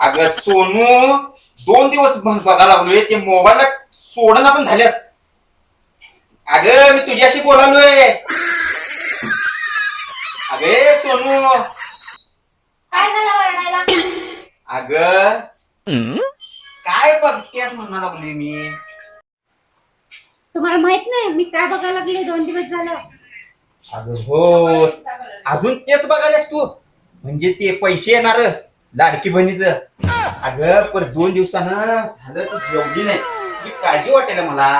अगं सोनू दोन दिवस बंद बघायला लागलोय ते मोबाईलला सोडणं पण झाल्यास. अगं मी तुझ्याशी बोलालोय. अगे सोनू. काय झालं वरडायला? अगं काय बघतेस म्हणणार लागलोय मी? तुम्हाला माहीत नाही मी काय बघायला लागले? दोन दिवस झालं. अगं हो अजून तेच बघायलास तू. म्हणजे ते पैसे येणार लाडकी बहिणीचं. अगं पर दोन दिवसानं झालं तर जेवली नाही. ती काळजी वाटेल मला.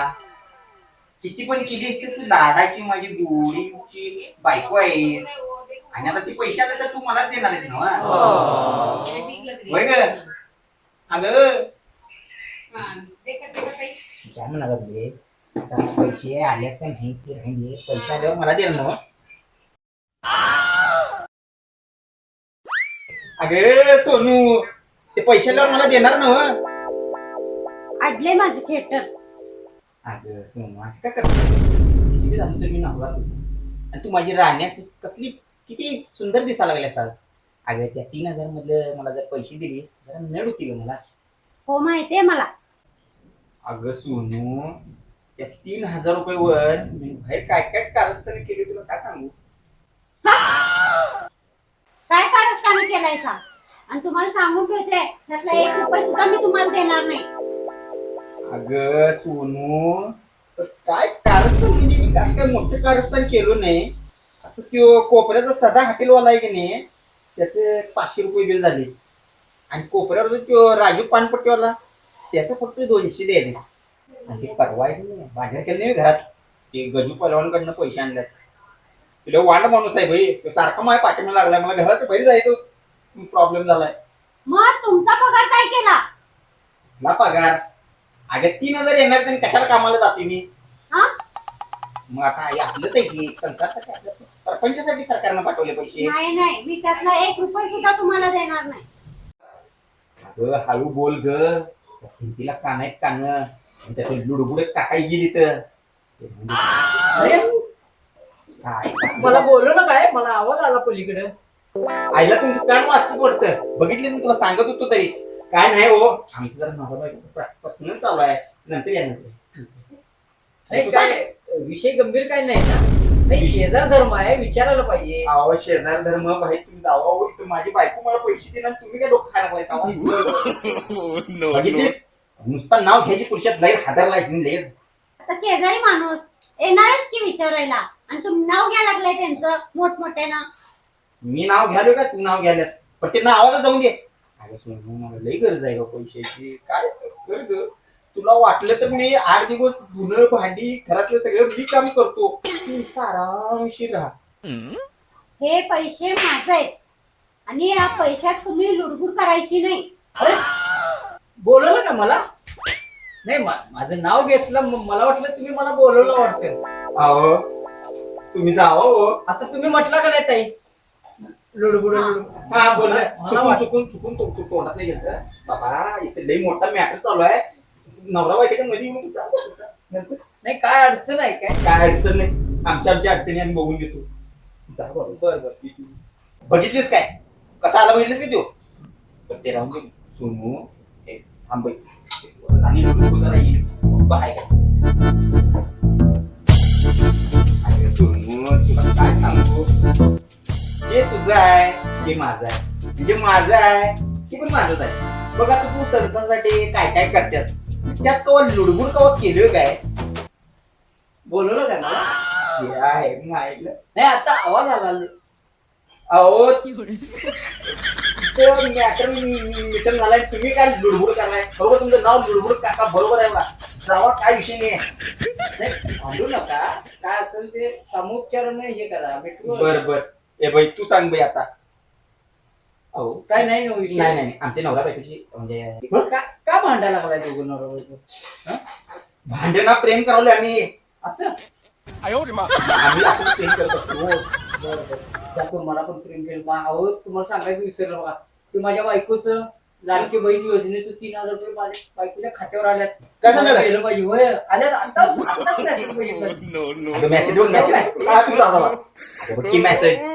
किती पण केलीस तर तू लाडाची माझी गोडीची बायको आहेस. आणि आता ती पैसे आले तर तू मलाच देणार आहेस ना वा? होय ग? अगं काय म्हणा लागले पैसे आले का नाही ते राहिले पैसे आल्यावर मला देणार ना अगे सोनू ते पैसे आल्यावर मला देणार ना अडले माझं थिएटर. अगं सोनू असं का करतो किती झालं तर मी नवरा तुझा आणि तू माझी राणी असते कसली किती सुंदर दिसायला लागल्यास आज. अगं त्या तीन हजार मधलं मला जर पैसे दिलीस जरा नड होती ग मला. हो माहितीये मला. अगं सोनू त्या तीन हजार रुपये वर मी बाहेर काय काय कारस्थाने केली तुला काय सांगू? काय कारस्थान केलाय सा आणि तुम्हाला सांगून ठेवते त्यातला एक रुपये सुद्धा मी तुम्हाला देणार नाही. अगं सोनू तर काय कारस्थान म्हणजे मी कसं काय मोठं कारस्थान केलं नाही? आता त्यो कोपऱ्याचा सदा हॉटेलवाला आहे की नाही त्याचे पाचशे रुपये बिल झाले. आणि कोपऱ्यावर त्यो राजू पानपट्टीवाला त्याचं फक्त दोनशे द्यायचे आणि ते परवा आहे की नाही? बाजार केलं नाही घरात. ते गजू पलवानकडनं पैसे आणल्यात. तुला वांड माणूस आहे भाई तो सारखा माझ्या पाठीमा लागलाय. मला घराच्या बाहेर जायचं प्रॉब्लेम झालाय. मग तुमचा पगार काय केला? ना पगार. अगं तीन हजार येणार त्यांनी कशाला कामाला जाते मी? हा? मग आता हे आपलंच आहे की संसारासाठी आपलं? सरपंचासाठी सरकारनं पाठवले पैसे. नाही नाही. मी त्यातला एक रुपये सुद्धा तुम्हाला देणार नाही. अगं हळू बोल ग. भिंतीला कान आहेत कान आणि त्यातून लुडबुड काकाई गेली तर अरे काय मला बोलू ना काय मला आवाज आला पलीकडे आईला तुमचं कान वाचत पडतं बघितली मी तुला सांगत होतो तरी काय नाही हो आमचं जरा नवरा पर्सनल चालू आहे नंतर या नंतर काय विषय गंभीर काय नाही ना नाही शेजार धर्म आहे विचारायला पाहिजे. अहो शेजार धर्म भाई तुम्ही जावा हो इथं माझी बायको मला पैसे देणार तुम्ही काय डोकं खायला पाहिजे. बघितलीस? नुसतं नाव घ्यायची पुरुषात लय हादरला लेज आता शेजारी माणूस येणारच की विचारायला? आणि तुम्ही नाव घ्यायला लागलाय त्यांचं मोठमोठ्यानं. मी नाव घ्यालो का? तू नाव घ्यायलास पण ते नावाला जाऊन दे. अरे सोनू मला लई गरज आहे ग पैशाची. काय कर ग. तुला वाटलं तर मी आठ दिवस धुणं भांडी घरातलं सगळं मी काम करतो. तू आरामशीर राहा. हे पैसे माझे आहेत. आणि या पैशात तुम्ही लुडबुड करायची नाही. अरे बोलवलं का मला? नाही मा- माझं नाव घेतलं म- मला वाटलं तुम्ही मला बोलवलं वाटतं. अहो तुम्ही जावा हो. आता तुम्ही म्हटलं का नाही ताई? लुडबुड लुडबुड. हा बोल. मला- मला चुकून वाट- चुकून चुकून तो- तो तोंडात नाही घेतलं. बाबा इथे लई मोठा मॅटर चालू आहे. नवरा बायकोच्या मध्ये येऊन जा. नंतर नाही काय अडचण आहे काय? काय अडचण नाही. आमच्या आमच्या अडचणी आम्ही बघून घेतो. जा बाबा. बर बर. बघितलीस काय? कसा आला बघितलीस का तो? पण ते राहून सोनू हे थांब बाई. आणि नको जरा ये. पप्पा आहे का? अरे सोनू तुला काय सांगू जे तुझं आहे ते माझं आहे. म्हणजे माझं आहे ते पण माझंच आहे. बघ आता तू संसारासाठी काय काय करतेस? त्यात कवा लुडबुड कवा केलं काय बोलवलं काय मला जे आहे मी ऐकलं नाही आता आवाज आला अहो तो मॅटर झालाय तुम्ही काय लुडबुड करलाय बरोबर तुमचं नाव लुडबुड काका बरोबर आहे बा जावा काय विषय नाही नाही भांडू नका काय असेल ते सामोपचाराने हे करा भेटू बर बर ए बाई तू सांग बाई आता अहो काय नाही ना नाही विषय नाही नाही. आमच्या नवरा बायकोची म्हणजे का का भांडा लागलाय दोघं नवरा बायको? हं? भांडणा प्रेम करावले आम्ही. असं? आम्ही असंच प्रेम करत असतो. बरं बरं. जातो मला पण प्रेम केलं. बा अहो तुम्हाला सांगायचं विसरलं बघा. ते माझ्या बायकोचं लाडकी बहीण योजनेचं तीन हजार रुपये माझ्या बायकोच्या खात्यावर आल्यात. काय सांगायला? केलं पाहिजे. होय आल्यात. आता आत्ताच message बघितलं. अगं मेसेज मेसेज हा, की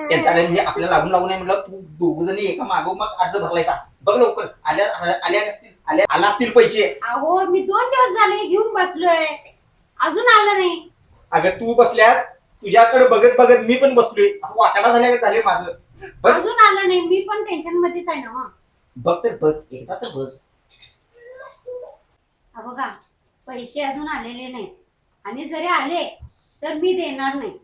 त्यांचा आपल्याला लागून लागून नाही म्हटलं तू दोघ जणी एका मागो मग अर्ज भरलायचा बघ लवकर. आल्या आल्या नसतील. आल्या आला असतील पैसे? अहो मी दोन दिवस झाले घेऊन बसलोय. अजून आलं नाही. अगं तू बसल्यास तुझ्याकडे बघत बघत मी पण बसलोय. असं झाल्या झाले माझं? बघ. अजून आलं नाही. मी पण टेन्शन मध्येच आहे ना मग बघ तर बघ. एकदा तर बघ. हा बघा पैसे अजून आलेले नाहीत. आणि जरी आले तर मी देणार नाही.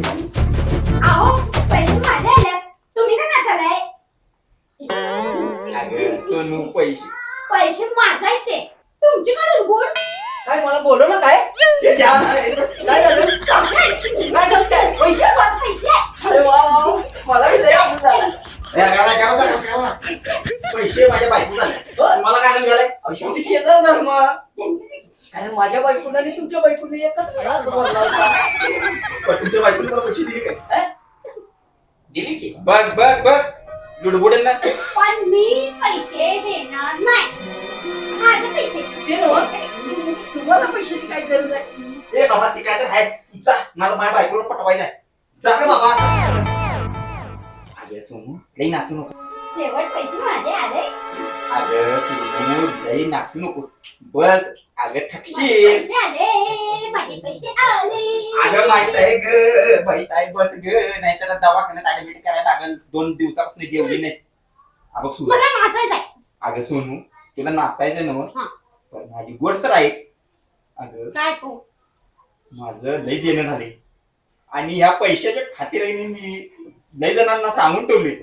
अहो पैसे माझे तुम्ही का नाचालाय अगं सोनू पैसे. पैसे माझा आहे ते तुमची का लुडबुड काय मला बोलवलं काय? हे घ्या. काय झालं काय सांगताय पैसे पैसे अरे वा वा वा. मला बी लय आनंद झाला हे घ्या, घ्या, घ्या, घ्या, घ्या. पैसे माझ्या बायको झाले तुम्हाला काय नाही मिळाले अहो, शेवटी शेजार धर्म कारण माझ्या बायकोला आणि तुमच्या बायकोने एकच अर्ज भरला होता. पण तुमच्या बायकोने मला पैसे दिले काय हं? दिली की बघ बघ बघ लुडबुडेंना पण मी पैसे देणार नाही. माझे पैसे ते नव्ह. तुम्हाला पैशाची काय गरज आहे? ए बाबा ती काय तर आहे. जा. मला माझ्या बायकोला पटवायचं आहे. जा रे बाबा. अगं सोनू लई नाचू नको. शेवट पैसे माझे आले. अगं सोनू लई नाचू नकोस. बस. अगं ठकशील पैसे आले. माझे पैसे आले. अगं माहीत आहे ग. माहीत आहे बस ग. नाहीतर दवाखान्यात ऍडमिट लागल दोन दिवसापासून जेवली नाहीस. मला नाचायचं आहे अगं सोनू तुला नाचायचं ना हा. पण माझी गोष्ट तर ऐक अगं काय माझं लय देणं झाले आणि ह्या पैशाच्या खातिराने मी लय जणांना सांगून ठेवले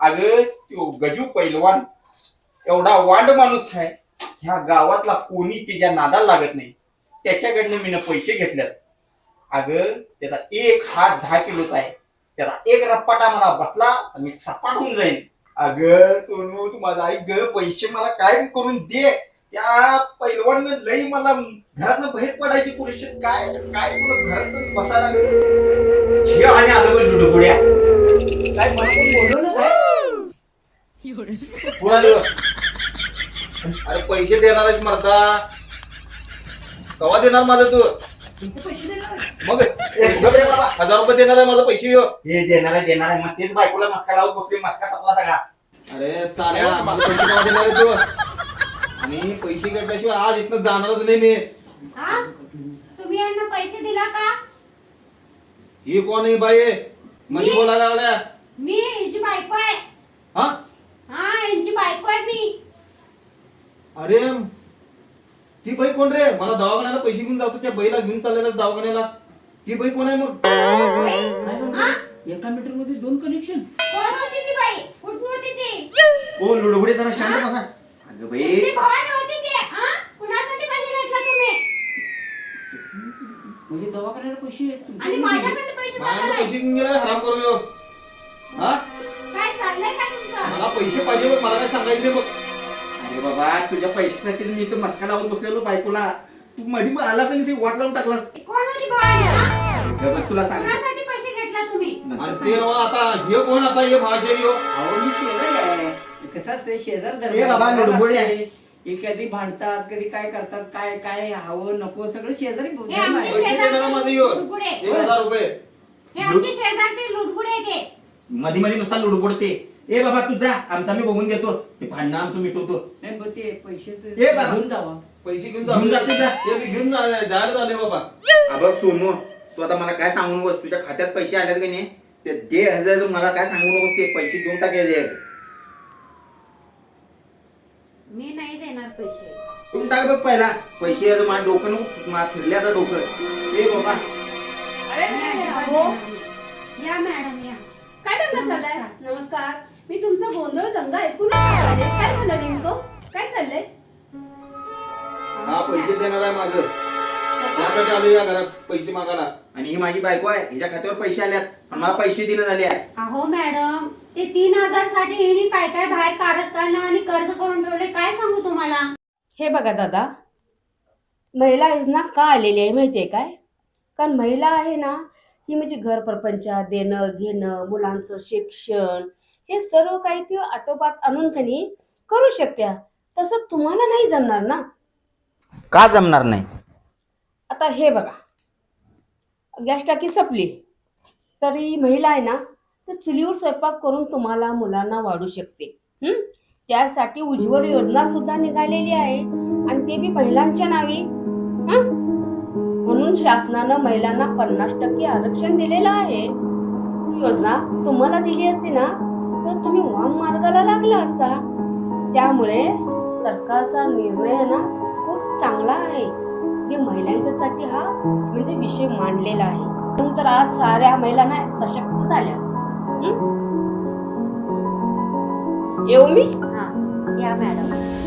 अगं तो गजू पैलवान एवढा वांड माणूस आहे. ह्या गावातला कोणी त्याच्या नादाला लागत नाही. त्याच्याकडनं मी पैसे घेतल्यात. अगं त्याचा एक हात दहा किलोचा आहे. त्याचा एक रप्पाटा मला बसला आणि मी सपाट होऊन जाईन. अगं सोनू तू माझा ऐक ग पैसे मला काय करून दे. त्या पैलवान लई मला घरातनं बाहेर पडायची पुरुषात काय काय तुला घरात बसायला आणि आलं बघ लुडबुड्या काय मला कोण काय? कुणाला अरे पैसे देणारच मरता कवा देणार माझं तू? मग हजार रुपये देणार आहे माझं पैसे. हे देणार आहे देणार आहे. मग तेच बायकोला मस्का लावत बसली मस्का सपला सगळा. अरे साऱ्या माझे पैसे केव्हा देणार आहे तू? आणि पैसे आज इथनं जाणारच नाही मी. हा? तुम्ही यांना पैसे दिला का? ही कोण आहे बाई? मध्ये मी? बोलायला लागल्या. मी यांची बायको आहे. हा? हा यांची बायको आहे मी. अरे ती बाई कोण रे? मला दवाखान्याला पैसे घेऊन जातो त्या बाईला घेऊन चाललेला दवाखान्याला. ती बाई कोण आहे मग? हा? एका मीटरमध्ये दोन कनेक्शन कोण होती ती बाई? कुठून होती ती? ओ लुडबुडे जरा शांत बसा. अगं बाई. कुठली भवानी होती ती? हा? कुणासाठी पैसे घेतला तुम्ही? म्हणजे दवाखान्याला पैसे तुमचे. आणि माझ्याकडे पैसे माझ्याकडे मागायला पैसे घेऊन गेला हराम करू ह्यो. हा? काय चाललंय का तुमचं? मला पैसे पाहिजे बघ मला काय सांगायचं बघ. अरे बाबा तुझ्या पैशासाठीच मी तर मस्का लावत बसलेलो बायकोला. तू मध्ये मग आलास आणि वाट लावून टाकलास. कोण होती भवानी हा अगं बस तुला सांग कुणासाठी पैसे घेतला तुम्ही? आणि ते नव्ह आता हे कोण आता हे भाषे ह्यो अहो मी शेजार आहे. कसं असतं शेजार धर्म ए बाबा, बघावं लुडबुडे आहे. हे कधी भांडतात कधी काय करतात काय काय हवं नको सगळं शेजारी हे. आमचे पैसे देणार माझे लुडबुडे. एक हजार रुपये. हे आमचे शेजारचे लुडबुडे ते. मध्ये मध्ये नुसता लुडबुडते ए बाबा तू जा. आमचा मी बघून घेतो. ते भांडणं आमचं मिटवतो. नाही पण ते पैशाचं ए बाबा. घेऊन जावा. पैसे घेऊन घेऊन जा जाते जा. ते मी घेऊन जा- जायला झाले बाबा. अबघ सोनू तू आता मला काय सांगू नकोस? तुझ्या खात्यात पैसे आल्यात का नाही? ते दे हजार मला काय सांगू नकोस? ते पैसे देऊन टाकायचे मी नाही देणार पैसे. तुम्ही टाक बघ पहिला. पैसे आता माझं डोकं नको मा- फिरले आता डोकं. ए बाबा. हो. या मॅडम या. काय धंदा चाललाय? नमस्कार. मी तुमचा गोंधळ दंगा ऐकूनच आले काय झालं नेमकं? काय चाललंय? हा पैसे देणार आहे माझं. त्यासाठी आलो या घरात पैसे मागायला. आणि ही माझी बायको आहे हिच्या खात्यावर पैसे आल्यात. पण मला पैसे देणं झाले आहे अहो मॅडम ते तीन हजारसाठी हिने काय काय बाहेर कारस्थान आणि कर्ज करून ठेवले काय सांगू तुम्हाला? हे बघा दादा. महिला योजना का आलेली आहे माहितीये काय? कारण महिला आहे ना ही म्हणजे घर प्रपंचात देणं घेणं मुलांचं शिक्षण हे सर्व काही ती आटोपात आणून कनी करू शकत्या. तसं तुम्हाला नाही जमणार ना. का जमणार नाही? आता हे बघा. गॅस टाकी संपली. तरी महिला आहे ना तर चुलीवर स्वयंपाक करून तुम्हाला मुलांना वाढू शकते. हं? त्यासाठी उज्ज्वल योजना सुद्धा निघालेली आहे. आणि ते बी महिलांच्या नावी. हं? म्हणून शासनानं महिलांना पन्नास टक्के आरक्षण दिलेलं आहे. ही योजना तुम्हाला दिली असती ना तर तुम्ही वाम मार्गाला लागला असता. त्यामुळे सरकारचा निर्णय ना खूप चांगला आहे. जे महिलांच्यासाठी हा म्हणजे विषय मांडलेला आहे. म्हणून तर आज साऱ्या महिलांना सशक्त झाल्या. येऊ मी? या मॅडम.